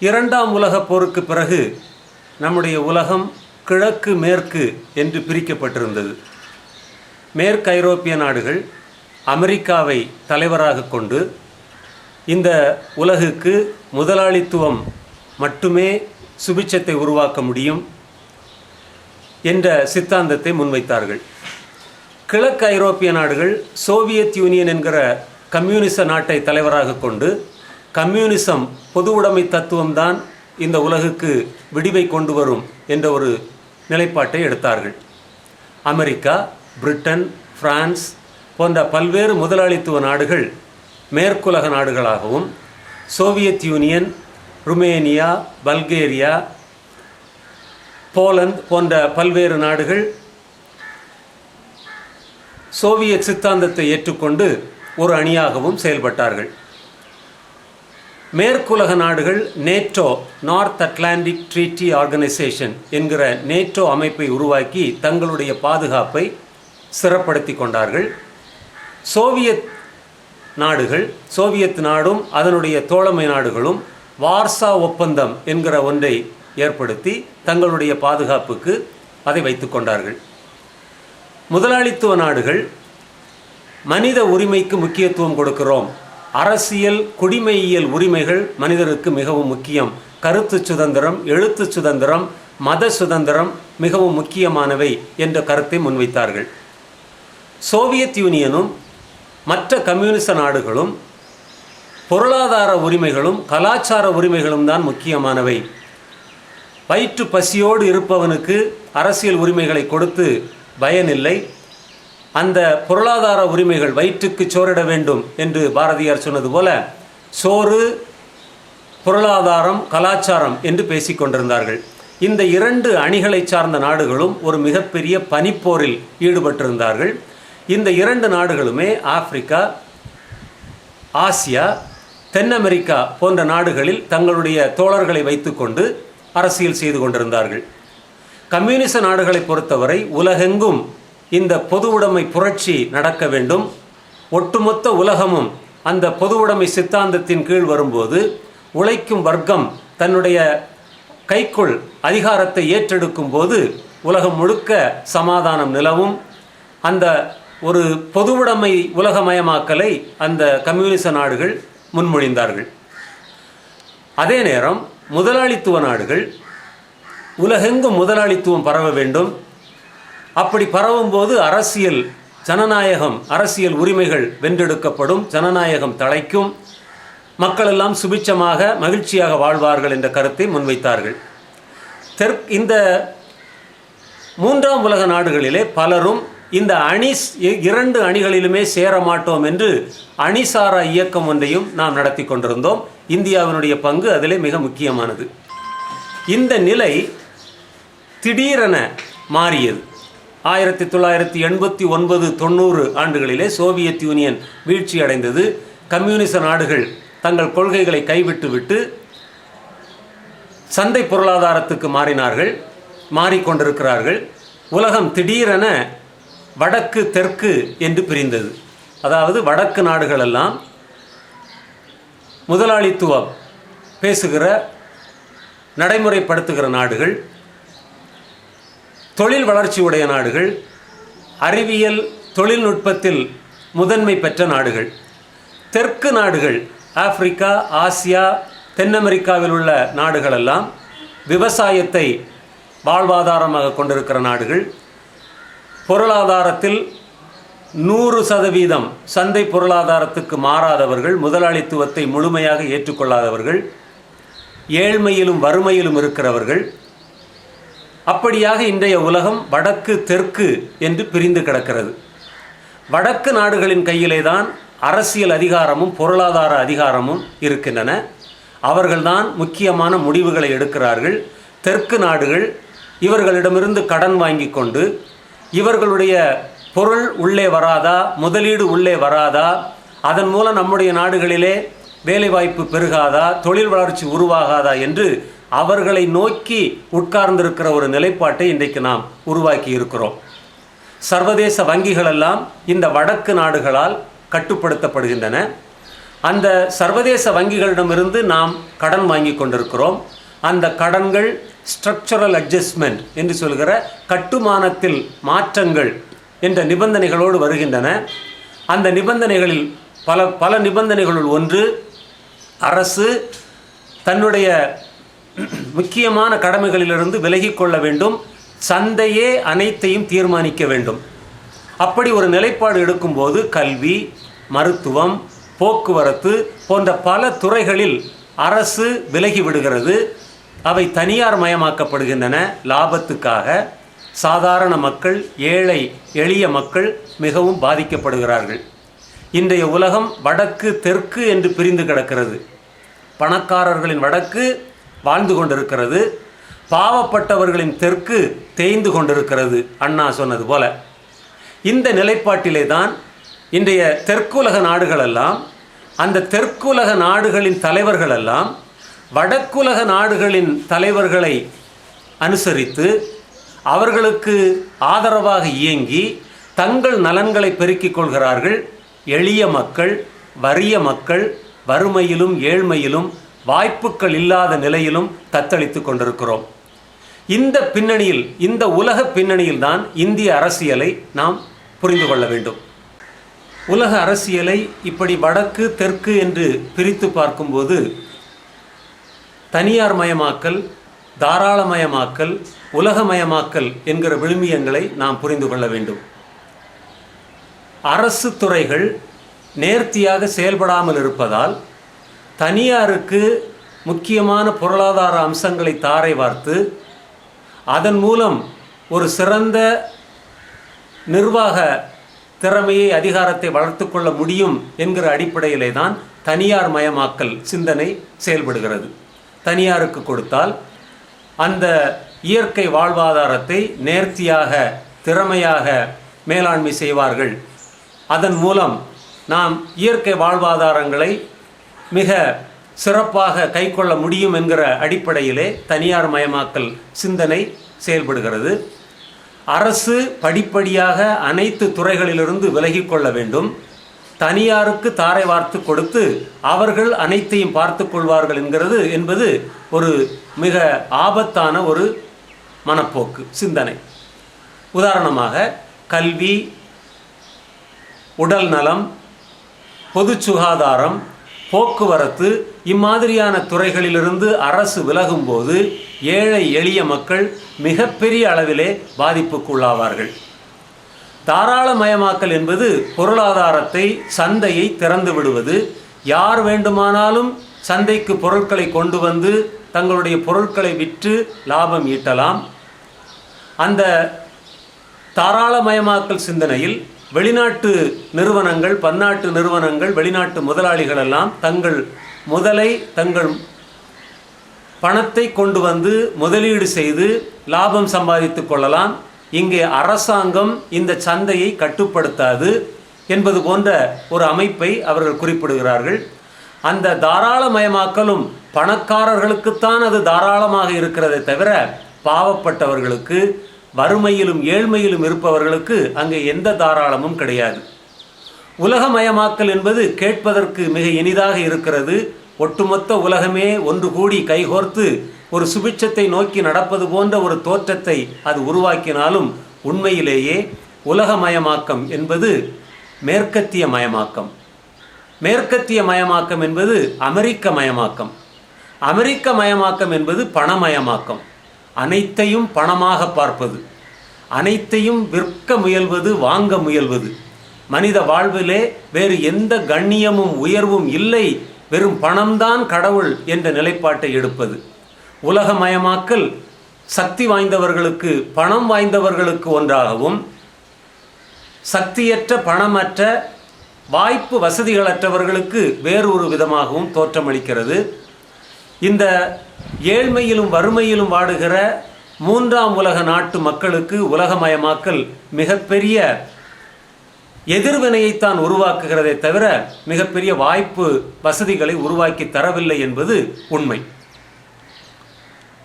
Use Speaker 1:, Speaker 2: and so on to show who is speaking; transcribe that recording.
Speaker 1: இரண்டாம் உலகப் போருக்கு பிறகு நம்முடைய உலகம் கிழக்கு மேற்கு என்று பிரிக்கப்பட்டிருந்தது. மேற்கு ஐரோப்பிய நாடுகள் அமெரிக்காவை தலைவராக கொண்டு இந்த உலகுக்கு முதலாளித்துவம் மட்டுமே சுபிட்சத்தை உருவாக்க முடியும் என்ற சித்தாந்தத்தை முன்வைத்தார்கள். கிழக்கு ஐரோப்பிய நாடுகள் சோவியத் யூனியன் என்கிற கம்யூனிச நாட்டை தலைவராக கொண்டு கம்யூனிசம் பொது உடைமை தத்துவம்தான் இந்த உலகுக்கு விடிவை கொண்டு வரும் என்ற ஒரு நிலைப்பாட்டை எடுத்தார்கள். அமெரிக்கா பிரிட்டன் பிரான்ஸ் போன்ற பல்வேறு முதலாளித்துவ நாடுகள் மேற்குலக நாடுகளாகவும் Soviet Union Romania Bulgaria Poland போன்ற பல்வேறு நாடுகள் சோவியத் சித்தாந்தத்தை ஏற்றுக்கொண்டு ஒரு அணியாகவும் செயல்பட்டார்கள். மேற்குலக நாடுகள் NATO North Atlantic Treaty Organisation என்கிற நேட்டோ அமைப்பை உருவாக்கி தங்களுடைய பாதுகாப்பை சிறப்படுத்தி கொண்டார்கள். சோவியத் நாடுகள் சோவியத் நாடும் அதனுடைய தோழமை நாடுகளும் வார்சா ஒப்பந்தம் என்கிற ஒன்றை ஏற்படுத்தி தங்களுடைய பாதுகாப்புக்கு அதை வைத்துக் கொண்டார்கள். முதலாளித்துவ நாடுகள் மனித உரிமைக்கு முக்கியத்துவம் கொடுக்கிறோம். அரசியல் குடிமையியல் உரிமைகள் மனிதருக்கு மிகவும் முக்கியம். கருத்து சுதந்திரம் எழுத்து சுதந்திரம் மத சுதந்திரம் மிகவும் முக்கியமானவை என்ற கருத்தை முன்வைத்தார்கள். சோவியத் யூனியனும் மற்ற கம்யூனிச நாடுகளும் பொருளாதார உரிமைகளும் கலாச்சார உரிமைகளும் தான் முக்கியமானவை. வயிற்று பசியோடு இருப்பவனுக்கு அரசியல் உரிமைகளை கொடுத்து பயனில்லை. அந்த பொருளாதார உரிமைகள் வயிற்றுக்கு சோறிட வேண்டும் என்று பாரதியார் சொன்னது போல சோறு பொருளாதாரம் கலாச்சாரம் என்று பேசிக்கொண்டிருந்தார்கள் இந்த இரண்டு அணிகளை சார்ந்த நாடுகளும் ஒரு மிகப்பெரிய பனிப்போரில் ஈடுபட்டிருந்தார்கள். இந்த இரண்டு நாடுகளுமே ஆப்பிரிக்கா ஆசியா தென் அமெரிக்கா போன்ற நாடுகளில் தங்களுடைய தோழர்களை வைத்துக்கொண்டு அரசியல் செய்து கொண்டிருந்தார்கள். கம்யூனிச நாடுகளை பொறுத்தவரை உலகெங்கும் இந்த பொது உடைமை புரட்சி நடக்க வேண்டும். ஒட்டுமொத்த உலகமும் அந்த பொது உடைமை சித்தாந்தத்தின் கீழ் வரும்போது உழைக்கும் வர்க்கம் தன்னுடைய கைக்குள் அதிகாரத்தை ஏற்றெடுக்கும் போது உலகம் முழுக்க சமாதானம் நிலவும். அந்த ஒரு பொதுவுடைமை உலகமயமாக்கலை அந்த கம்யூனிச நாடுகள் முன்மொழிந்தார்கள். அதே நேரம் முதலாளித்துவ நாடுகள் உலகெங்கும் முதலாளித்துவம் பரவ வேண்டும். அப்படி பரவும் போது அரசியல் ஜனநாயகம் அரசியல் உரிமைகள் வென்றெடுக்கப்படும் ஜனநாயகம் தழைக்கும். மக்கள் எல்லாம் சுபிச்சமாக மகிழ்ச்சியாக வாழ்வார்கள் என்ற கருத்தை முன்வைத்தார்கள். தெற் இந்த மூன்றாம் உலக நாடுகளிலே பலரும் இந்த அணி இரண்டு அணிகளிலுமே சேர மாட்டோம் என்று அணிசாரா இயக்கம் ஒன்றையும் நாம் நடத்தி கொண்டிருந்தோம். இந்தியாவினுடைய பங்கு அதிலே மிக முக்கியமானது. இந்த நிலை திடீரென மாறியது. ஆயிரத்தி தொள்ளாயிரத்தி எண்பத்தி ஒன்பது தொண்ணூறு ஆண்டுகளிலே சோவியத் யூனியன் வீழ்ச்சி அடைந்தது. கம்யூனிச நாடுகள் தங்கள் கொள்கைகளை கைவிட்டுவிட்டு சந்தை பொருளாதாரத்துக்கு மாறினார்கள் மாறிக்கொண்டிருக்கிறார்கள். உலகம் திடீரென வடக்கு தெற்கு என்று பிரிந்தது. அதாவது வடக்கு நாடுகளெல்லாம் முதலாளித்துவம் பேசுகிற நடைமுறைப்படுத்துகிற நாடுகள். தொழில் வளர்ச்சி உடைய நாடுகள் அறிவியல் தொழில்நுட்பத்தில் முதன்மை பெற்ற நாடுகள். தெற்கு நாடுகள் ஆப்பிரிக்கா ஆசியா தென் அமெரிக்காவில் உள்ள நாடுகளெல்லாம் விவசாயத்தை வாழ்வாதாரமாக கொண்டிருக்கிற நாடுகள். பொருளாதாரத்தில் நூறு சதவீதம் சந்தை பொருளாதாரத்துக்கு மாறாதவர்கள் முதலாளித்துவத்தை முழுமையாக ஏற்றுக்கொள்ளாதவர்கள் ஏழ்மையிலும் வறுமையிலும் இருக்கிறவர்கள். அப்படியாக இன்றைய உலகம் வடக்கு தெற்கு என்று பிரிந்து கிடக்கிறது. வடக்கு நாடுகளின் கையிலே தான் அரசியல் அதிகாரமும் பொருளாதார அதிகாரமும் இருக்கின்றன. அவர்கள்தான் முக்கியமான முடிவுகளை எடுக்கிறார்கள். தெற்கு நாடுகள் இவர்களிடமிருந்து கடன் வாங்கி கொண்டு இவர்களுடைய பொருள் உள்ளே வராதா முதலீடு உள்ளே வராதா அதன் மூலம் நம்முடைய நாடுகளிலே வேலைவாய்ப்பு பெருகாதா தொழில் வளர்ச்சி உருவாகாதா என்று அவர்களை நோக்கி உட்கார்ந்திருக்கிற ஒரு நிலைப்பாட்டை இன்றைக்கு நாம் உருவாக்கி இருக்கிறோம். சர்வதேச வங்கிகளெல்லாம் இந்த வடக்கு நாடுகளால் கட்டுப்படுத்தப்படுகின்றன. அந்த சர்வதேச வங்கிகளிடமிருந்து நாம் கடன் வாங்கி கொண்டிருக்கிறோம். அந்த கடன்கள் ஸ்ட்ரக்சரல் அட்ஜஸ்ட்மெண்ட் என்று சொல்கிற கட்டுமானத்தில் மாற்றங்கள் என்ற நிபந்தனைகளோடு வருகின்றன. அந்த நிபந்தனைகளில் பல பல நிபந்தனைகளுள் ஒன்று அரசு தன்னுடைய முக்கியமான கடமைகளிலிருந்து விலகிக் கொள்ள வேண்டும். சந்தையே அனைத்தையும் தீர்மானிக்க வேண்டும். அப்படி ஒரு நிலைப்பாடு எடுக்கும்போது கல்வி மருத்துவம் போக்குவரத்து போன்ற பல துறைகளில் அரசு விலகி விடுகிறது. அவை தனியார் மயமாக்கப்படுகின்றன. லாபத்துக்காக சாதாரண மக்கள் ஏழை எளிய மக்கள் மிகவும் பாதிக்கப்படுகிறார்கள். இன்றைய உலகம் வடக்கு தெற்கு என்று பிரிந்து கிடக்கிறது. பணக்காரர்களின் வடக்கு வாழ்ந்து கொண்டிருக்கிறது. பாவப்பட்டவர்களின் தெற்கு தேய்ந்து கொண்டிருக்கிறது. அண்ணா சொன்னது போல. இந்த நிலைப்பாட்டிலே தான் இன்றைய தெற்குலக நாடுகளெல்லாம் அந்த தெற்குலக நாடுகளின் தலைவர்களெல்லாம் வடக்குலக நாடுகளின் தலைவர்களை அனுசரித்து அவர்களுக்கு ஆதரவாக இயங்கி தங்கள் நலன்களை பெருக்கிக் கொள்கிறார்கள். எளிய மக்கள் வறிய மக்கள் வறுமையிலும் ஏழ்மையிலும் வாய்ப்புகள் இல்லாத நிலையிலும் தத்தளித்து கொண்டிருக்கிறோம். இந்த பின்னணியில் இந்த உலக பின்னணியில் தான் இந்திய அரசியலை நாம் புரிந்து கொள்ள வேண்டும். உலக அரசியலை இப்படி வடக்கு தெற்கு என்று பிரித்து பார்க்கும்போது தனியார் மயமாக்கல் தாராளமயமாக்கல் உலகமயமாக்கல் என்கிற விழுமியங்களை நாம் புரிந்து கொள்ள வேண்டும். அரசு துறைகள் நேர்த்தியாக செயல்படாமல் இருப்பதால் தனியாருக்கு முக்கியமான பொருளாதார அம்சங்களை தாரை வார்த்து அதன் மூலம் ஒரு சிறந்த நிர்வாக திறமையை அதிகாரத்தை வளர்த்து கொள்ள முடியும் என்கிற அடிப்படையிலே தான் தனியார் மயமாக்கல் சிந்தனை செயல்படுகிறது. தனியாருக்கு கொடுத்தால் அந்த இயற்கை வாழ்வாதாரத்தை நேர்த்தியாக திறமையாக மேலாண்மை செய்வார்கள். அதன் மூலம் நாம் இயற்கை வாழ்வாதாரங்களை மிக சிறப்பாக கைக்கொள்ள முடியும் என்கிற அடிப்படையிலே தனியார் மயமாக்கல் சிந்தனை செயல்படுகிறது. அரசு படிப்படியாக அனைத்து துறைகளிலிருந்து விலகிக் கொள்ள வேண்டும். தனியாருக்கு தாரை வார்த்து கொடுத்து அவர்கள் அனைத்தையும் பார்த்து கொள்வார்கள் என்கிறது என்பது ஒரு மிக ஆபத்தான ஒரு மனப்போக்கு சிந்தனை. உதாரணமாக கல்வி உடல் நலம் பொது சுகாதாரம் போக்குவரத்து இம்மாதிரியான துறைகளிலிருந்து அரசு விலகும்போது ஏழை எளிய மக்கள் மிகப்பெரிய அளவிலே பாதிப்புக்குள்ளாவார்கள். தாராளமயமாக்கல் என்பது பொருளாதாரத்தை சந்தையை திறந்து விடுவது. யார் வேண்டுமானாலும் சந்தைக்கு பொருட்களை கொண்டு வந்து தங்களுடைய பொருட்களை விற்று லாபம் ஈட்டலாம். அந்த தாராளமயமாக்கல் சிந்தனையில் வெளிநாட்டு நிறுவனங்கள் பன்னாட்டு நிறுவனங்கள் வெளிநாட்டு முதலாளிகள் எல்லாம் தங்கள் முதலை தங்கள் பணத்தை கொண்டு வந்து முதலீடு செய்து லாபம் சம்பாதித்துக் கொள்ளலாம். இங்கே அரசாங்கம் இந்த சந்தையை கட்டுப்படுத்தாது என்பது போன்ற ஒரு அமைப்பை அவர்கள் குறிப்பிடுகிறார்கள். அந்த தாராளமயமாக்கலும் பணக்காரர்களுக்குத்தான் அது தாராளமாக இருக்கிறதே தவிர பாவப்பட்டவர்களுக்கு வறுமையிலும் ஏழ்மையிலும் இருப்பவர்களுக்கு அங்கே எந்த தாராளமும் கிடையாது. உலகமயமாக்கல் என்பது கேட்பதற்கு மிக இனிதாக இருக்கிறது. ஒட்டுமொத்த உலகமே ஒன்று கூடி கைகோர்த்து ஒரு சுபிட்சத்தை நோக்கி நடப்பது போன்ற ஒரு தோற்றத்தை அது உருவாக்கினாலும் உண்மையிலேயே உலகமயமாக்கம் என்பது மேற்கத்திய மயமாக்கம் மேற்கத்திய மயமாக்கம் என்பது அமெரிக்க மயமாக்கம் அமெரிக்க மயமாக்கம் என்பது பணமயமாக்கம். அனைத்தையும் பணமாக பார்ப்பது. அனைத்தையும் விற்க முயல்வது வாங்க முயல்வது. மனித வாழ்விலே வேறு எந்த கண்ணியமும் உயர்வும் இல்லை. வெறும் பணம்தான் கடவுள் என்ற நிலைப்பாட்டை எடுப்பது. உலகமயமாக்கல் சக்தி வாய்ந்தவர்களுக்கு பணம் வாய்ந்தவர்களுக்கு ஒன்றாகவும் சக்தியற்ற பணமற்ற வாய்ப்பு வசதிகளற்றவர்களுக்கு வேறு ஒரு விதமாகவும் தோற்றமளிக்கிறது. இந்த ஏழ்மையிலும் வறுமையிலும் வாடுகிற மூன்றாம் உலக நாட்டு மக்களுக்கு உலகமயமாக்கல் மிகப்பெரிய எதிர்வினையைத்தான் உருவாக்குகிறதே தவிர மிகப்பெரிய வாய்ப்பு வசதிகளை உருவாக்கி தரவில்லை என்பது உண்மை.